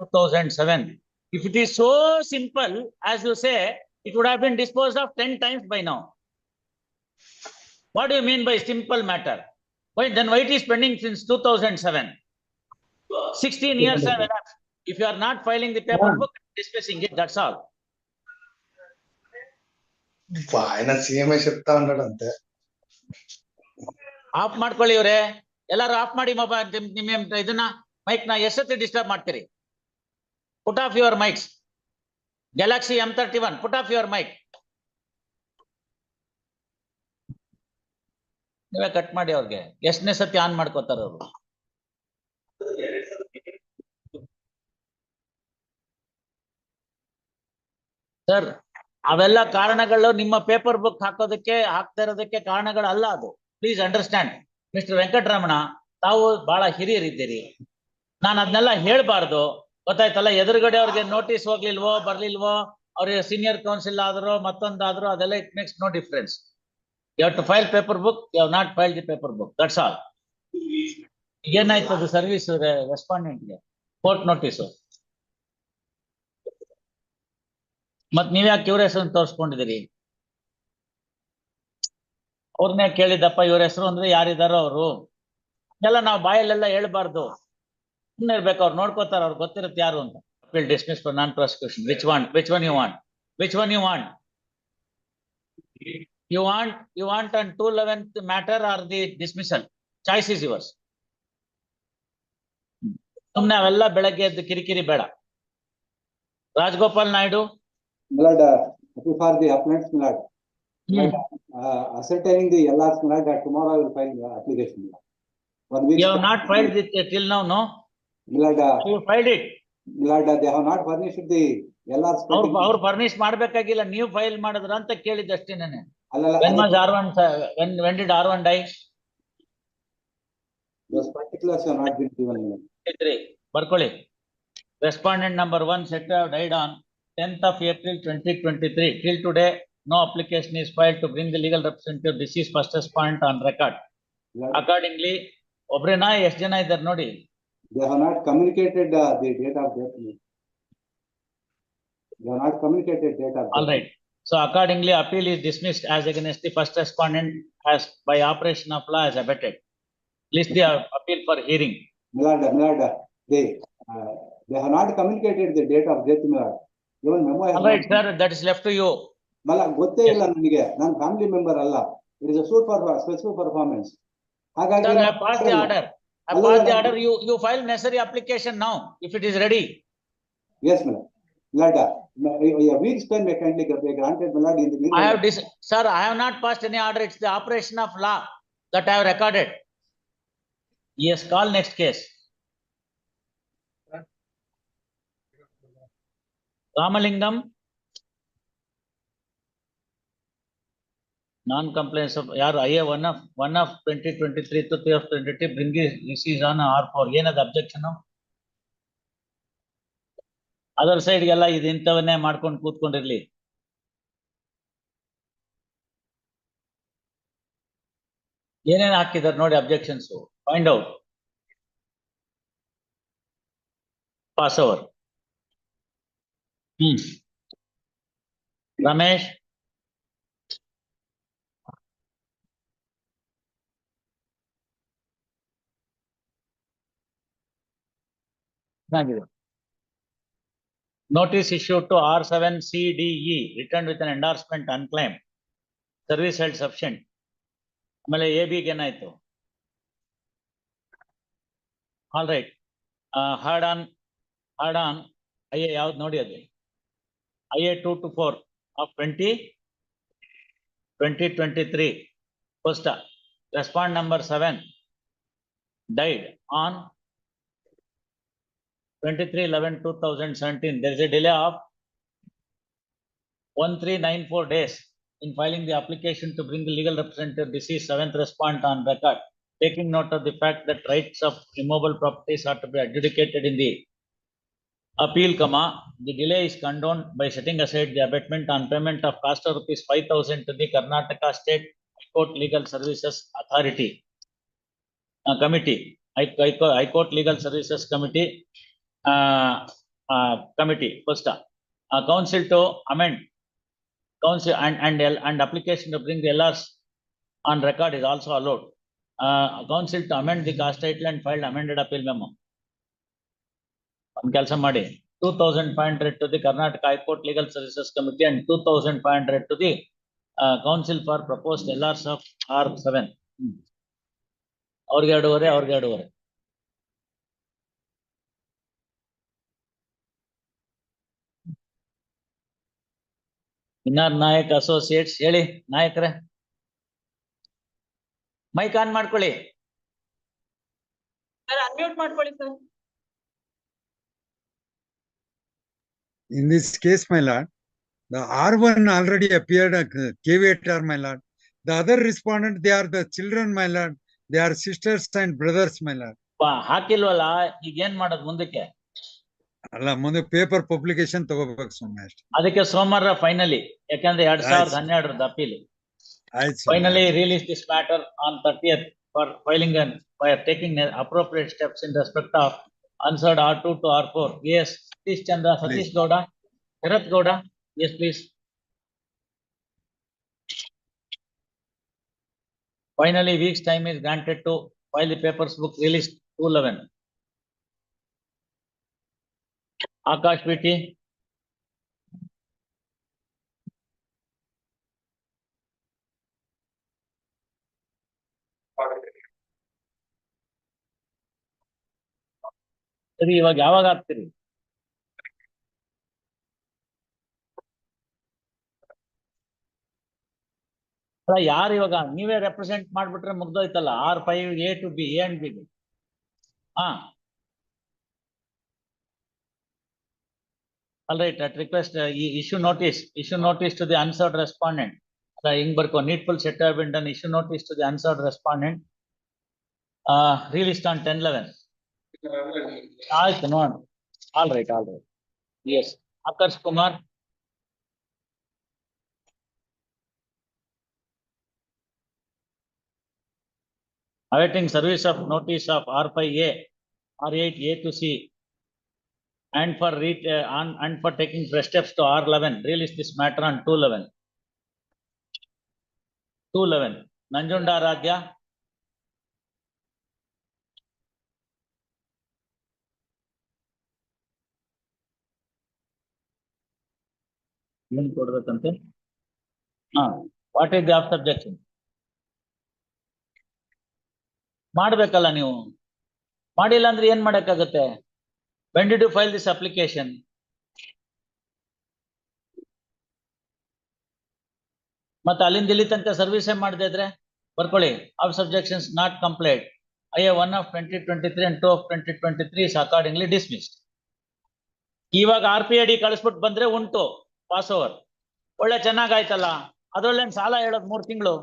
2007. If it is so simple, as you say, it would have been disposed of 10 times by now. What do you mean by simple matter? Why then why it is pending since 2007? 16 years have elapsed. If you are not filing the paper yeah. book, discussing it, that's all. Finance C M I ಸಿಗ್ತಾ hundred ಅಂತೆ off ಮಾಡ್ಕೊಳ್ಳಿ ಇವ್ರೆ ಎಲ್ಲಾರು of ಮಾಡಿ mobile ನಿಮ್ ಇದನ್ನ ಮೈಕ್ನ ಎಷ್ಟೊತ್ತಿ disturb ಮಾಡ್ತೀರಿ put your mics Galaxy M thirty one put off your mic ನೀವೇ ಕಟ್ ಮಾಡಿ ಅವ್ರಿಗೆ. ಎಷ್ಟನೇ ಸತಿ ಆನ್ ಮಾಡ್ಕೋತಾರ ಅವರು. ಸರ್ ಅವೆಲ್ಲ ಕಾರಣಗಳು ನಿಮ್ಮ ಪೇಪರ್ ಬುಕ್ ಹಾಕೋದಕ್ಕೆ, ಹಾಕ್ತಾ ಇರೋದಕ್ಕೆ ಕಾರಣಗಳಲ್ಲ ಅದು. ಪ್ಲೀಸ್ ಅಂಡರ್ಸ್ಟ್ಯಾಂಡ್ ಮಿಸ್ಟರ್ ವೆಂಕಟರಮಣ ತಾವು ಬಹಳ ಹಿರಿಯರಿದ್ದೀರಿ. ನಾನು ಅದನ್ನೆಲ್ಲ ಹೇಳ್ಬಾರ್ದು. ಗೊತ್ತಾಯ್ತಲ್ಲ, ಎದುರುಗಡೆ ಅವ್ರಿಗೆ ನೋಟಿಸ್ ಹೋಗ್ಲಿಲ್ವೋ, ಬರ್ಲಿಲ್ವೋ ಅವ್ರಿಗೆ ಸೀನಿಯರ್ ಕೌನ್ಸಿಲ್ ಆದ್ರೂ, ಮತ್ತೊಂದಾದ್ರೂ, ಅದೆಲ್ಲ it makes no difference you to file paper book you not file the paper book that's all ಏನಾಯ್ತು ಅದು ಸರ್ವಿಸ್ ರೆಸ್ಪಾಂಡೆಂಟ್ಗೆ ಕೋರ್ಟ್ ನೋಟಿಸು ಮತ್ ಇವ್ರ ಹೆಸರು ತೋರಿಸ್ಕೊಂಡಿದ್ದೀರಿ? ಅವ್ರನ್ನೇ ಕೇಳಿದಪ್ಪ ಇವ್ರ ಹೆಸರು ಅಂದ್ರೆ ಯಾರಿದಾರೋ ಅವರು? ಎಲ್ಲ ನಾವು ಬಾಯಲ್ಲೆಲ್ಲ ಹೇಳ್ಬಾರ್ದು. ಸುಮ್ಮನೆ ಇರ್ಬೇಕು ಅವ್ರು ನೋಡ್ಕೋತಾರ ಅವ್ರು ಗೊತ್ತಿರುತ್ತೆ ಯಾರು ಅಂತ will dismiss for non prosecution which want which one you want which one you want you want you want and two eleventh matter are the dismissal choice is yours ಸುಮ್ನೆ ಅವೆಲ್ಲ ಬೆಳಗ್ಗೆ ಎದ್ದು ಕಿರಿಕಿರಿ ಬೇಡ Rajagopal Naidu Milord, uh, for the appellants, Milord, hmm uh, ascertaining the LRs, Milord, that tomorrow I will file the application. Milord. One week. You have not filed it till now, no? ಅವ್ರು ಅವ್ರು furnish ಮಾಡ್ಬೇಕಾಗಿಲ್ಲ ನೀವು file ಮಾಡಿದ್ರ ಅಂತ ನಾನು. ಅಲ್ಲಲ್ಲ when was R one when when did R one die those particulars have not been given, Milord. ಬರ್ಕೊಳ್ಳಿ. Respondent number one set died on tenth of April twenty twenty three till today no application is file to bring the legal representative this is firstest point on record accordingly ಒಬ್ರೇನಾ ಎಷ್ಟು ಜನ ಇದ್ದಾರೆ ನೋಡಿ They have not communicated uh, the date of death. Milord. They have not communicated date of. All death. right. So accordingly, appeal is dismissed as against the first respondent as by operation of law as abetted. List the uh, appeal for hearing. Milord, Milord, they, uh, they have not communicated the date of death, Milord. Even memo. has All right, not- sir, that is left to you. ಮಲ್ಲ ಗೊತ್ತೇ ಇಲ್ಲ ನನಗೆ ನಾನು family member ಅಲ್ಲ it is suit for specific performance ಹಾಗಾಗಿ Sir, I ನಾನು have passed the ಮಾಡಲ್ಲ. order. I Hello, the order. You, you file necessary application now, if it is ready. Yes, madam. Milord, uh, a week's time may kindly be granted, Milord, in the. I have dis, sir, I have not passed any order. It's the operation of law that I have recorded. Yes, call next case. Ramalingam. Non-compliance of, ಯಾರು I one of one of twenty twenty three two three of twenty to bring this is on R four ಏನದ objection other ಸೈಡ್ಗೆಲ್ಲ ಇದು ಇಂಥವನ್ನೇ ಮಾಡ್ಕೊಂಡು ಕೂತ್ಕೊಂಡಿರ್ಲಿ. ಏನೇನು ಹಾಕಿದ್ದಾರೆ ನೋಡಿ objections find out pass over hmm. Ramesh? ಚೆನ್ನಾಗಿದೆ Notice issued to R seven CDE, returned with an endorsement unclaimed. Service held sufficient. ಆಮೇಲೆ ಎ ಬಿಗೆ ಏನಾಯ್ತು all right hard on hard on I A ಯಾವ್ದು ನೋಡಿ ಅದು I A two to four of twenty twenty twenty three first respond number seven died on 23 11 2017 there is a delay of 1394 days in filing the application to bring the legal representative deceased seventh respondent on record taking note of the fact that rights of immobile properties are to be adjudicated in the appeal comma the delay is condoned by setting aside the abatement on payment of cost of rupees 5000 to the karnataka state High court legal services authority uh, committee High, High High court legal services committee committee, first, uh, council to amend. Council and, and, L- and application to bring the LRs on record is also allowed. Uh, council to amend the cast title and filed amended appeal memo. ಒಂದ್ ಕೆಲಸ ಮಾಡಿ, two thousand five hundred to the Karnataka High Court Legal Services Committee and two thousand five hundred to the uh, council for proposed LRs of R seven. ಅವ್ರಿಗೆ ಎರಡೂವರೆ, ಅವ್ರಿಗೆ ಎರಡೂವರೆ. ಇನ್ನಾರ್ Nayak associates ಹೇಳಿ ನಾಯಕರೇ ಮೈಕ್ ಆನ್ ಮಾಡ್ಕೊಳ್ಳಿ ಸರ್ ಅನ್ಮ್ಯೂಟ್ ಮಾಡ್ಕೊಳ್ಳಿ sir In this case, my lord, the R1 already appeared, uh, caveator, my lord. The other respondent, they are the children, my lord. They are sisters and brothers, my lord. ಹಾಕಿಲ್ವಲ್ಲ ಈಗ ಏನ್ ಮಾಡೋದು ಮುಂದಕ್ಕೆ ಅಲ್ಲ ಮುಂದೆ paper publication ತಗೋಬೇಕು ಸುಮ್ಮನೆ ಅಷ್ಟೇ. ಅದಕ್ಕೆ ಸೋಮವಾರ ಫೈನಲಿ ಯಾಕಂದ್ರೆ ಎರಡ್ ಸಾವಿರದ. ಹನ್ನೆರಡರದ appeal finally release this matter on thirtieth for filing and for taking appropriate steps in respect of answered R two to R four S Satish Chandra Satish Gowda Sharath Gowda S please finally weeks time is granted to file the papers book release two eleven. Akash ಬಿಟ್ಟಿ. ಸರಿ, ಇವಾಗ ಯಾವಾಗ ಆಗ್ತೀರಿ ಅಲ್ಲ, ಯಾರು ಇವಾಗ? ನೀವೇ represent ಮಾಡ್ಬಿಟ್ರೆ ಮುಗ್ದೋಯ್ತಲ್ಲ. R five A to B A and B ಹಾ. All right, That request, uh, issue notice, issue notice to the answered respondent. The Ingberko needful set have been done, issue notice to the answered respondent. Uh, released on ten eleven. Aye, no, all right, all right. Yes, Akash Kumar. Awaiting service of notice of R five A, R eight A to C And for re, uh, on, and for taking fresh steps to R eleven, release this matter on two eleven. Two eleven, Nanjunda Radya. ಏನ್ ಕೊಡ್ಬೇಕಂತೆ? ಹಾ, what is the after objection? ಮಾಡ್ಬೇಕಲ್ಲ ನೀವು. ಮಾಡಿಲ್ಲ ಅಂದ್ರೆ ಏನ್ ಮಾಡಕ್ಕಾಗತ್ತೆ? When did you file this application? ಮತ್ತೆ ಅಲ್ಲಿಂದ ಇಲ್ಲಿ ತನಕ ಸರ್ವಿಸ್ ಮಾಡದೇ ಇದ್ರೆ? ಬರ್ಕೊಳ್ಳಿ. Of subjections not complete I A one of twenty twenty three and two of twenty twenty three is accordingly dismissed ಇವಾಗ ಆರ್ ಪಿ ಐ ಡಿ ಕಳಿಸ್ಬಿಟ್ಟು ಬಂದ್ರೆ ಉಂಟು. ಪಾಸ್ ಓವರ್ ಒಳ್ಳೆ ಚೆನ್ನಾಗಾಯ್ತಲ್ಲ ಅದರೊಳ್ಳೆ ಸಾಲ ಹೇಳೋದು ಮೂರ್ ತಿಂಗಳು?